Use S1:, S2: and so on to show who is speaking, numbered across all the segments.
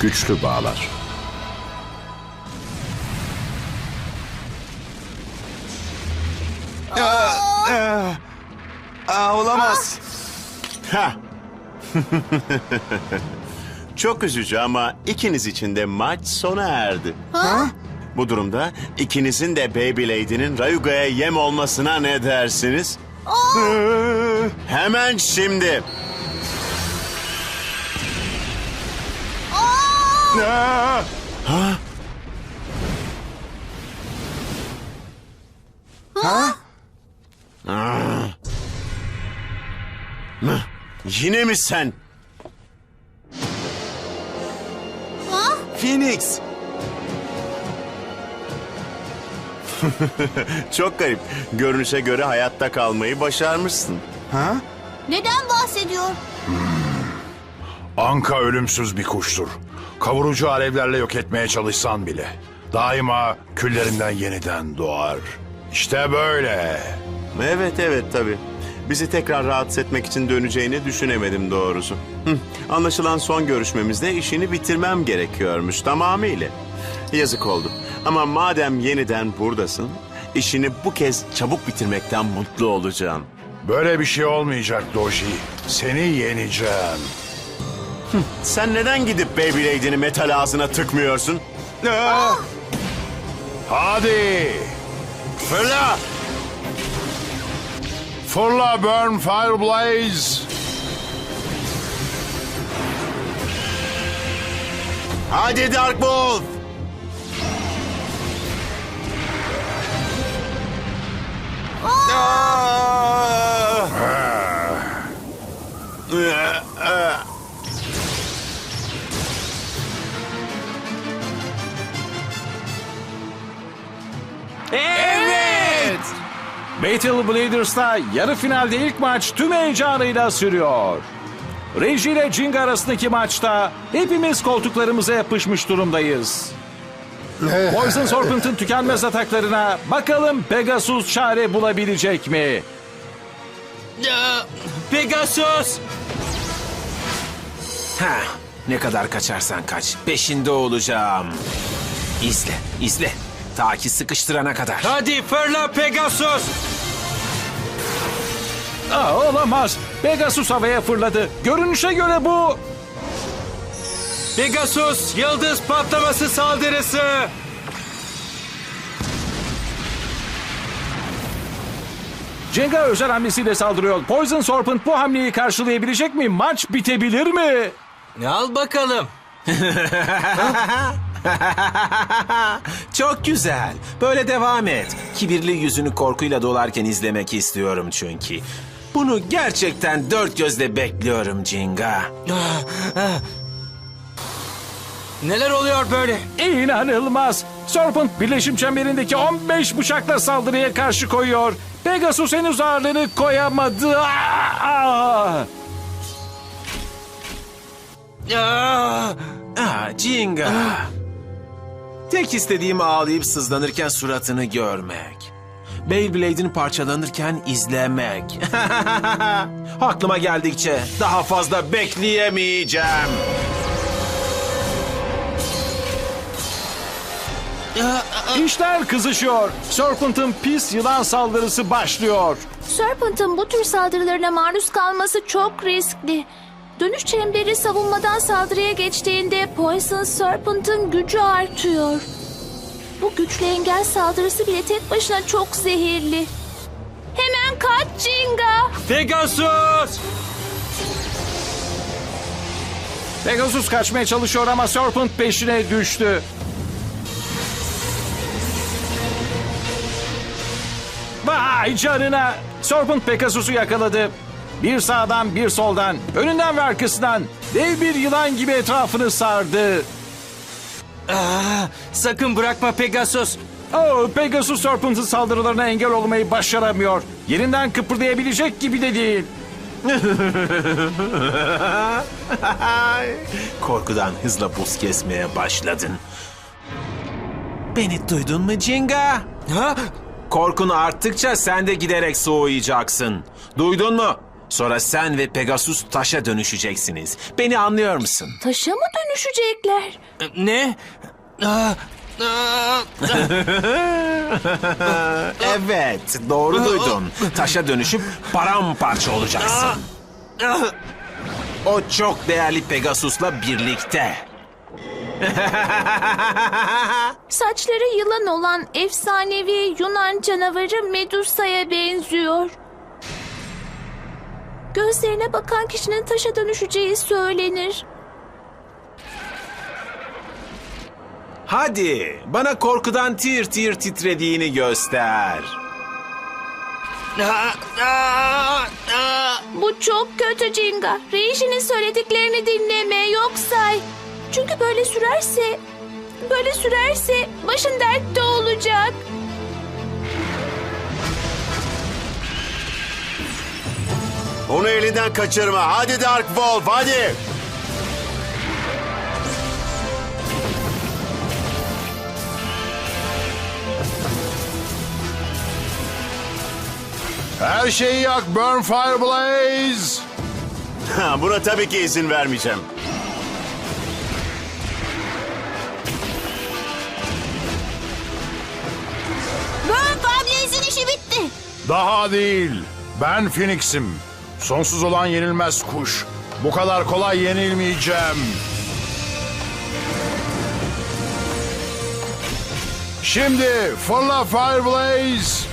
S1: güçlü bağlar.
S2: Aa, olamaz.
S1: Ha. Çok üzücü ama ikiniz için de maç sona erdi. Bu durumda ikinizin de Beyblade'inin Rayuga'ya yem olmasına ne dersiniz? Hemen şimdi. Ha? Aa! Mı? Yine mi sen?
S2: Phoenix.
S1: Çok garip. Görünüşe göre hayatta kalmayı başarmışsın.
S2: Ha?
S3: Neden bahsediyor?
S4: Anka ölümsüz bir kuştur. Kavurucu alevlerle yok etmeye çalışsan bile. Daima küllerinden yeniden doğar. İşte böyle.
S1: Evet evet tabii. Bizi tekrar rahatsız etmek için döneceğini düşünemedim doğrusu. Hı, Anlaşılan son görüşmemizde işini bitirmem gerekiyormuş tamamıyla. Yazık oldu. Ama madem yeniden buradasın, işini bu kez çabuk bitirmekten mutlu olacağım.
S4: Böyle bir şey olmayacak Doji. Seni yeneceğim.
S1: Sen neden gidip Beyblade'ini metal ağzına tıkmıyorsun? Aa!
S4: Hadi.
S1: Fırla!
S4: Fırla Burn Fire Blaze.
S1: Hadi Dark Wolf!
S5: Battle Bladers'ta yarı finalde ilk maç tüm heyecanıyla sürüyor. Reji ile Jing arasındaki maçta hepimiz koltuklarımıza yapışmış durumdayız. Poison Serpent'ın tükenmez ataklarına bakalım Pegasus çare bulabilecek mi?
S2: Aa, Pegasus.
S6: Ha, ne kadar kaçarsan kaç. Peşinde olacağım. İzle, izle. Ta ki sıkıştırana kadar.
S2: Hadi fırla Pegasus.
S5: Aa, olamaz. Pegasus havaya fırladı. Görünüşe göre bu...
S2: Pegasus yıldız patlaması saldırısı.
S5: Jenga özel hamlesiyle saldırıyor. Poison Serpent bu hamleyi karşılayabilecek mi? Maç bitebilir mi?
S2: Al bakalım.
S6: Çok güzel. Böyle devam et. Kibirli yüzünü korkuyla dolarken izlemek istiyorum çünkü. Bunu gerçekten dört gözle bekliyorum Jinga.
S2: Neler oluyor böyle?
S5: İnanılmaz. Serpent birleşim çemberindeki 15 bıçakla saldırıya karşı koyuyor. Pegasus henüz ağırlığını koyamadı. Aa!
S2: Aa,
S6: Ah Jinga. Tek istediğim ağlayıp sızlanırken suratını görmek. Beyblade'in parçalanırken izlemek. Aklıma geldikçe daha fazla bekleyemeyeceğim.
S5: İşler kızışıyor. Serpent'ın pis yılan saldırısı başlıyor.
S3: Serpent'ın bu tür saldırılarına maruz kalması çok riskli. Dönüş çemberi savunmadan saldırıya geçtiğinde Poison Serpent'ın gücü artıyor. Bu güçlü engel saldırısı bile tek başına çok zehirli. Hemen kaç Jinga!
S2: Pegasus.
S5: Pegasus kaçmaya çalışıyor ama Serpent peşine düştü. Vay canına! Serpent Pegasus'u yakaladı. Bir sağdan bir soldan, önünden ve arkasından dev bir yılan gibi etrafını sardı.
S2: Aa, sakın bırakma Pegasus.
S5: Oh, Pegasus Serpent'ın saldırılarına engel olmayı başaramıyor. Yerinden kıpırdayabilecek gibi de değil.
S6: Korkudan hızla buz kesmeye başladın. Beni duydun mu Jinga?
S2: Ha?
S6: Korkun arttıkça sen de giderek soğuyacaksın. Duydun mu? Sonra sen ve Pegasus taşa dönüşeceksiniz. Beni anlıyor musun?
S3: Taşa mı dönüşecekler?
S2: Ne? Aa, aa,
S6: Evet, doğru duydun. Taşa dönüşüp paramparça olacaksın. O çok değerli Pegasus'la birlikte.
S3: Saçları yılan olan efsanevi Yunan canavarı Medusa'ya benziyor. Gözlerine bakan kişinin taşa dönüşeceği söylenir.
S6: Hadi, bana korkudan tir tir titrediğini göster.
S3: Bu çok kötü Cinga. Reishi'nin söylediklerini dinleme yok say. Çünkü böyle sürerse, böyle sürerse başın dertte olacak.
S1: Onu elinden kaçırma. Hadi Dark Wolf hadi.
S4: Her şeyi yak Burn Fire Blaze.
S1: Ha, Buna tabii ki izin vermeyeceğim.
S3: Burn Fabulez'in işi bitti.
S4: Daha değil. Ben Phoenix'im. Sonsuz olan yenilmez kuş. Bu kadar kolay yenilmeyeceğim. Şimdi fırla Fire Blaze.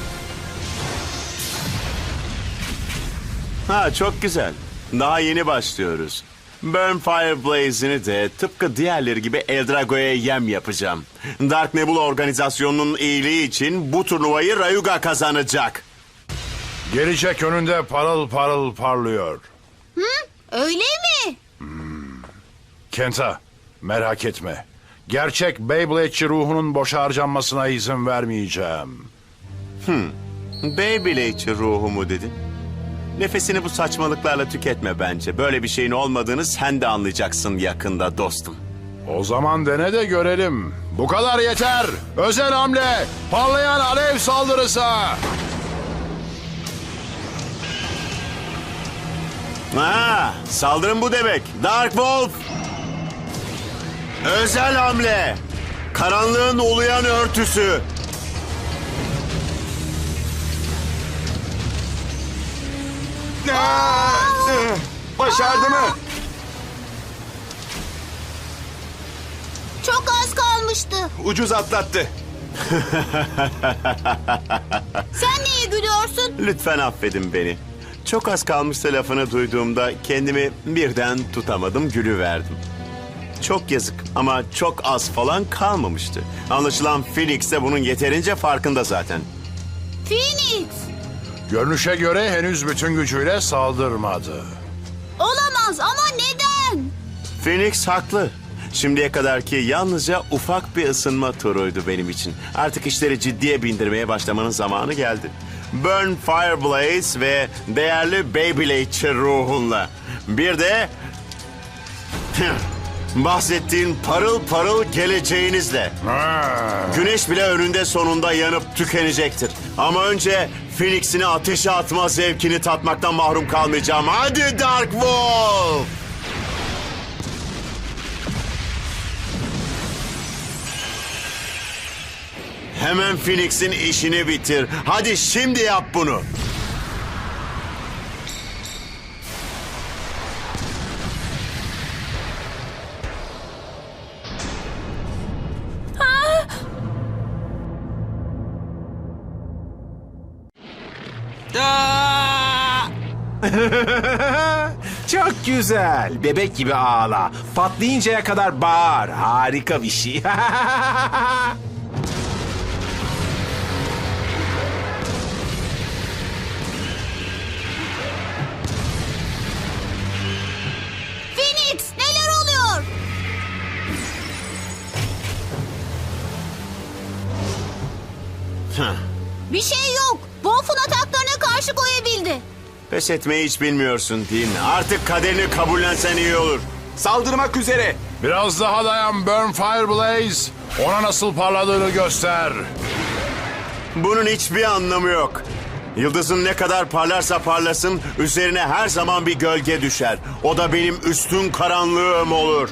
S1: Ha çok güzel. Daha yeni başlıyoruz. Burn Fire Blaze'ini de tıpkı diğerleri gibi Eldrago'ya yem yapacağım. Dark Nebula organizasyonunun iyiliği için bu turnuvayı Rayuga kazanacak.
S4: Gelecek önünde parıl parıl parlıyor.
S3: Öyle mi?
S4: Kenta, merak etme. Gerçek Beyblade'çi ruhunun boşa harcanmasına izin vermeyeceğim.
S1: Beyblade'çi ruhumu dedin. Nefesini bu saçmalıklarla tüketme bence. Böyle bir şeyin olmadığını sen de anlayacaksın yakında dostum.
S4: O zaman dene de görelim. Bu kadar yeter. Özel hamle. Parlayan alev saldırısı.
S1: Ha, saldırın bu demek. Dark Wolf. Özel hamle. Karanlığın uluyan örtüsü. Başardı mı?
S3: Çok az kalmıştı.
S1: Ucuz atlattı.
S3: Sen niye gülüyorsun?
S1: Lütfen affedin beni. Çok az kalmışsa lafını duyduğumda kendimi birden tutamadım, gülüverdim. Çok yazık ama çok az falan kalmamıştı. Anlaşılan Phoenix de bunun yeterince farkında zaten.
S3: Phoenix.
S4: Görünüşe göre henüz bütün gücüyle saldırmadı.
S3: Olamaz ama neden?
S1: Phoenix haklı. Şimdiye kadarki yalnızca ufak bir ısınma turuydu benim için. Artık işleri ciddiye bindirmeye başlamanın zamanı geldi. Burn Fire Blaze ve değerli Beyblade'çi ruhunla. Bir de bahsettiğin parıl parıl geleceğinizle. Güneş bile önünde sonunda yanıp tükenecektir. Ama önce Phoenix'ini ateşe atma zevkini tatmaktan mahrum kalmayacağım. Hadi Dark Wolf! Hemen Phoenix'in işini bitir. Hadi şimdi yap bunu.
S6: Çok güzel. Bebek gibi ağla. Patlayıncaya kadar bağır. Harika bir şey.
S3: Bir şey yok. Wolf'un ataklarına karşı koyabildi.
S1: Pes etmeyi hiç bilmiyorsun değil mi? Artık kaderini kabullensen iyi olur.
S6: Saldırmak üzere.
S4: Biraz daha dayan Burn Fire Blaze. Ona nasıl parladığını göster.
S1: Bunun hiçbir anlamı yok. Yıldızın ne kadar parlarsa parlasın üzerine her zaman bir gölge düşer. O da benim üstün karanlığım olur.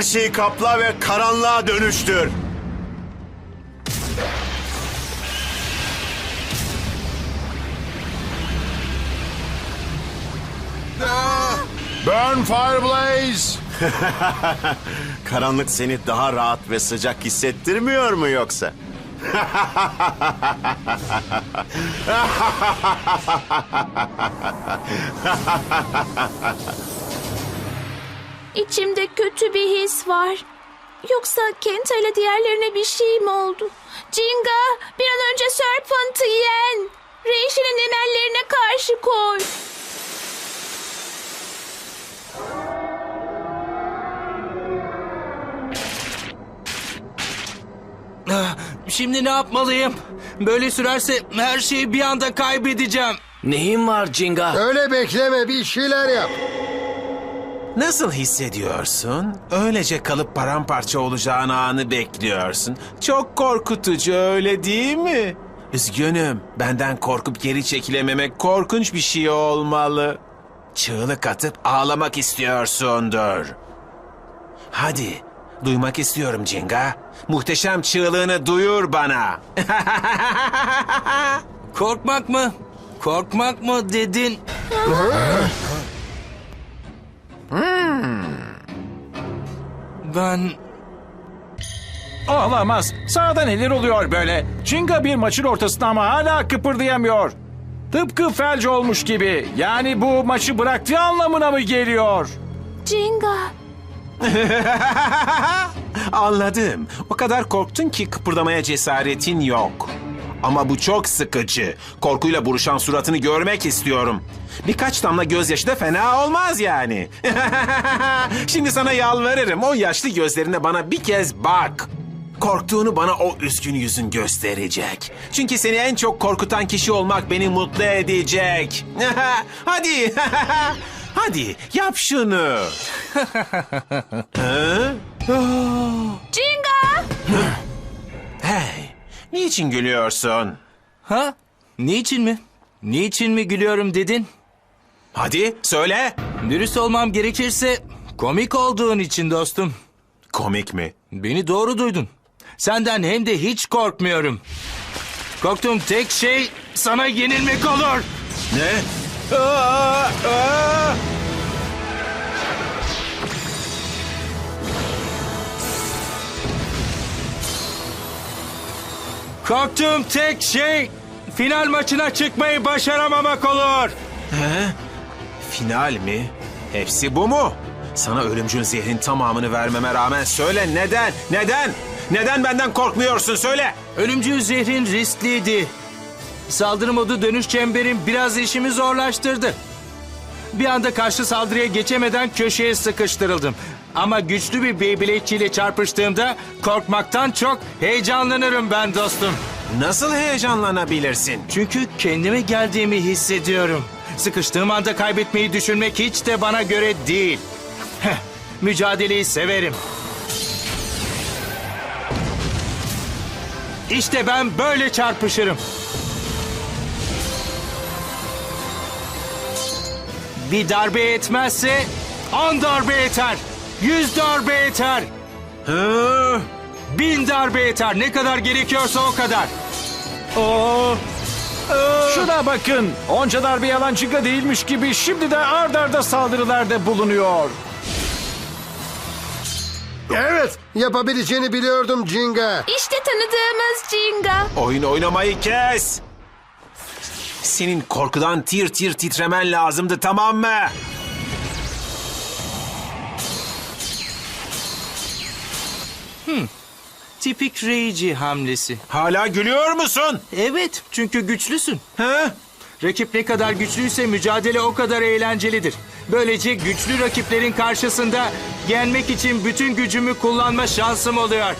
S1: Her şeyi kapla ve karanlığa dönüştür.
S4: Burn Fireblaze!
S1: Karanlık seni daha rahat ve sıcak hissettirmiyor mu yoksa?
S3: İçimde kötü bir his var. Yoksa Kenta ile diğerlerine bir şey mi oldu? Jinga bir an önce Serpent'ı yen. Reishi'nin emellerine karşı koy.
S2: Ah, Şimdi ne yapmalıyım? Böyle sürerse her şeyi bir anda kaybedeceğim.
S7: Neyin var Jinga?
S8: Öyle bekleme bir şeyler yap.
S6: Nasıl hissediyorsun? Öylece kalıp paramparça olacağın anı bekliyorsun. Çok korkutucu öyle değil mi? Üzgünüm. Benden korkup geri çekilememek korkunç bir şey olmalı. Çığlık atıp ağlamak istiyorsundur. Hadi, duymak istiyorum Cinga. Muhteşem çığlığını duyur bana.
S2: Korkmak mı? Korkmak mı dedin? Ben
S5: Olamaz. Sağda neler oluyor böyle? Jinga bir maçın ortasında ama hala kıpırdayamıyor. Tıpkı felç olmuş gibi. Yani bu maçı bıraktığı anlamına mı geliyor?
S3: Jinga.
S6: Anladım. O kadar korktun ki kıpırdamaya cesaretin yok. Ama bu çok sıkıcı. Korkuyla buruşan suratını görmek istiyorum. Birkaç damla gözyaşı da fena olmaz yani. Şimdi sana yalvarırım. O yaşlı gözlerine bana bir kez bak. Korktuğunu bana o üzgün yüzün gösterecek. Çünkü seni en çok korkutan kişi olmak beni mutlu edecek. Hadi. Hadi yap şunu.
S3: Jinga.
S6: Hey, niçin gülüyorsun?
S2: ha? Niçin mi? Niçin mi gülüyorum dedin?
S6: Hadi söyle.
S2: Dürüst olmam gerekirse komik olduğun için dostum.
S6: Komik mi?
S2: Beni doğru duydun. Senden hem de hiç korkmuyorum. Korktuğum tek şey sana yenilmek olur.
S6: Ne? Aa, aa!
S2: Korktuğum tek şey final maçına çıkmayı başaramamak olur.
S6: Final mi? Hepsi bu mu? Sana ölümcül zehrin tamamını vermeme rağmen söyle neden? Neden? Neden benden korkmuyorsun söyle.
S2: Ölümcül zehrin riskliydi. Saldırı modu dönüş çemberin biraz işimi zorlaştırdı. Bir anda karşı saldırıya geçemeden köşeye sıkıştırıldım. Ama güçlü bir Beyblade'çi ile çarpıştığımda korkmaktan çok heyecanlanırım ben dostum.
S6: Nasıl heyecanlanabilirsin?
S2: Çünkü kendime geldiğimi hissediyorum. Sıkıştığım anda kaybetmeyi düşünmek hiç de bana göre değil. Heh, mücadeleyi severim. İşte ben böyle çarpışırım. Bir darbe etmezse on darbe yeter. Yüz darbe yeter.
S6: Hı?
S2: Bin darbe yeter. Ne kadar gerekiyorsa o kadar. Oo.
S5: Şuna bakın. Onca darbe yalan Jinga değilmiş gibi şimdi de ard arda saldırılarda bulunuyor.
S8: Evet, yapabileceğini biliyordum Jinga.
S3: İşte tanıdığımız Jinga.
S6: Oyun oynamayı kes. Senin korkudan tir tir titremen lazımdı tamam mı?
S2: Tipik Reiji hamlesi.
S6: Hala gülüyor musun?
S2: Evet, çünkü güçlüsün.
S6: Hı?
S2: Rakip ne kadar güçlüyse mücadele o kadar eğlencelidir. Böylece güçlü rakiplerin karşısında yenmek için bütün gücümü kullanma şansım oluyor.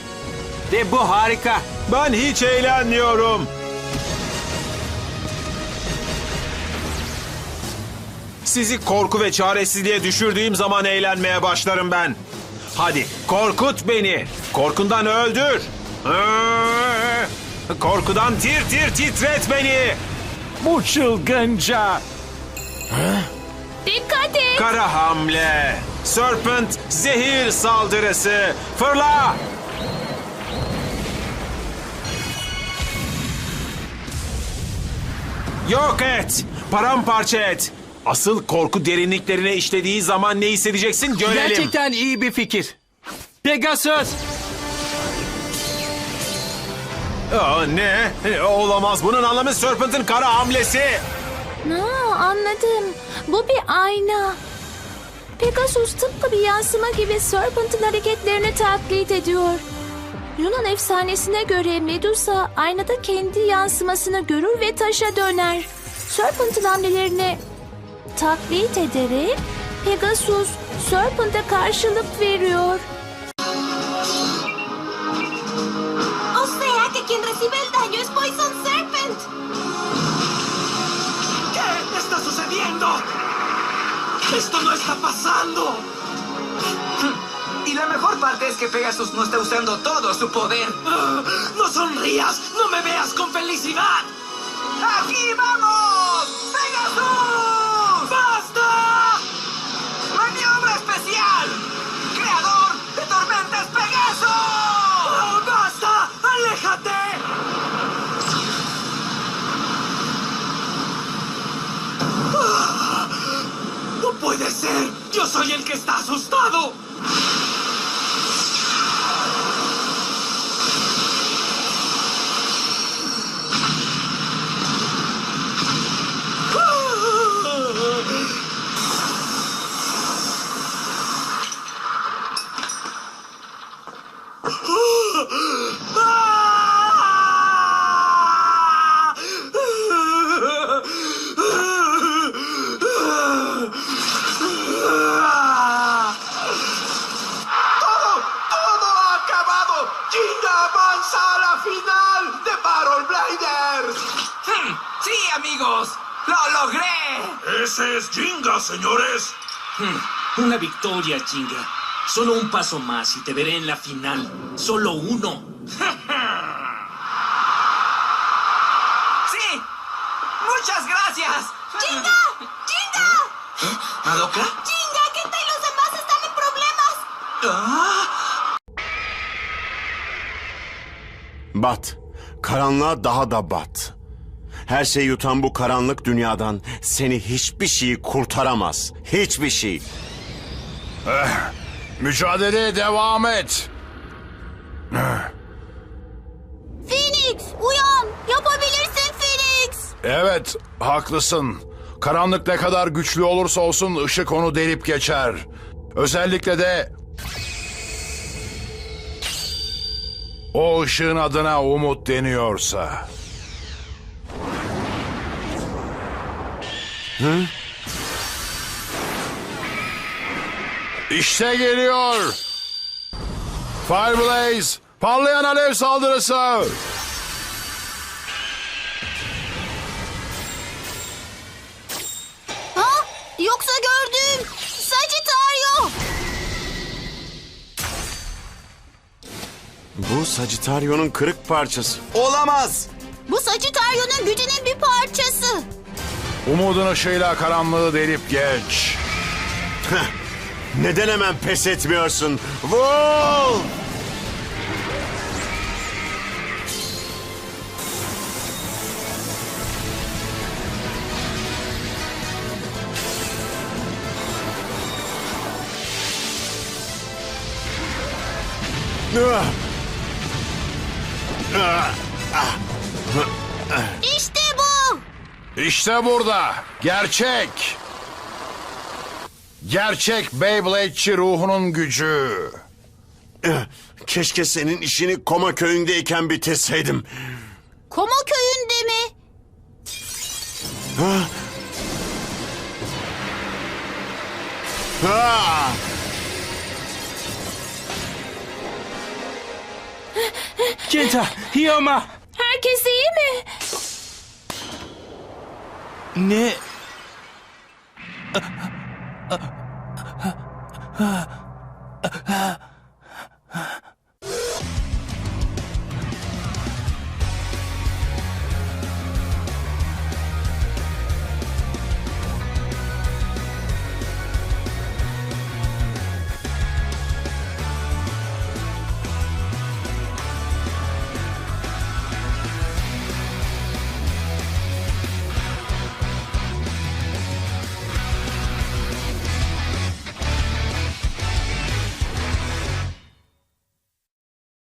S2: Ve bu harika.
S6: Ben hiç eğlenmiyorum. Sizi korku ve çaresizliğe düşürdüğüm zaman eğlenmeye başlarım ben. Hadi korkut beni. Korkundan öldür. Ee, Korkudan tir tir titret beni.
S5: Bu çılgınca.
S3: Dikkat et.
S6: Kara hamle. Serpent zehir saldırısı. Fırla. Yok et. Paramparça et. Asıl korku derinliklerine işlediği zaman ne hissedeceksin görelim.
S2: Gerçekten iyi bir fikir. Pegasus!
S6: Aa, ne? Olamaz. Bunun anlamı Serpent'in kara hamlesi.
S3: Ha, anladım. Bu bir ayna. Pegasus tıpkı bir yansıma gibi Serpent'ın hareketlerini taklit ediyor. Yunan efsanesine göre Medusa aynada kendi yansımasını görür ve taşa döner. Serpent'ın hamlelerini taklit ederek Pegasus Serpent'e karşılık veriyor.
S7: O sea que quien recibe el daño es Poison Serpent.
S9: ¿Qué está sucediendo? Esto no está pasando. Y la mejor parte es que Pegasus no está usando todo su poder. No sonrías, no me veas con felicidad. ¡Aquí vamos! ¡Yo soy el que está asustado! ¡Todo! ¡Todo ha acabado! ¡Jinga avanza a la final de Battle Bladers!
S10: Hmm, Sí, amigos, lo logré.
S9: ¡Ese es Jinga, señores!
S10: Hmm, Una victoria, chinga. Solo un paso más y te veré en la final. Solo uno. sí. Muchas gracias.
S7: ¡Jinga! ¡Jinga!
S10: ¿Madoka?
S7: ¡Jinga! ¡Kenta y los demás están en problemas!
S10: Ah,
S1: Bat. Karanlığa daha da bat. Her şeyi yutan bu karanlık dünyadan seni hiçbir şey kurtaramaz. Hiçbir şey.
S4: Mücadeleye devam et.
S7: Phoenix! Uyan! Yapabilirsin Phoenix!
S4: Evet, haklısın. Karanlık ne kadar güçlü olursa olsun ışık onu delip geçer. Özellikle de o ışığın adına umut deniyorsa. İşte geliyor. Fireblaze, parlayan alev saldırısı.
S7: Ha? Yoksa gördüğüm Sagittario!
S1: Bu Sagittario'nun kırık parçası. Olamaz.
S7: Bu Sagittario'nun gücünün bir parçası.
S4: Umudun ışığıyla karanlığı delip geç.
S1: Neden hemen pes etmiyorsun? Vul! Ah!
S7: İşte bu!
S4: İşte burada. Gerçek. Gerçek Beyblade'çi ruhunun gücü.
S1: Keşke senin işini Koma köyündeyken bitirseydim.
S7: Koma köyünde mi?
S1: Ah!
S2: Kenta, Hiyama!
S3: Herkes iyi mi?
S2: Ne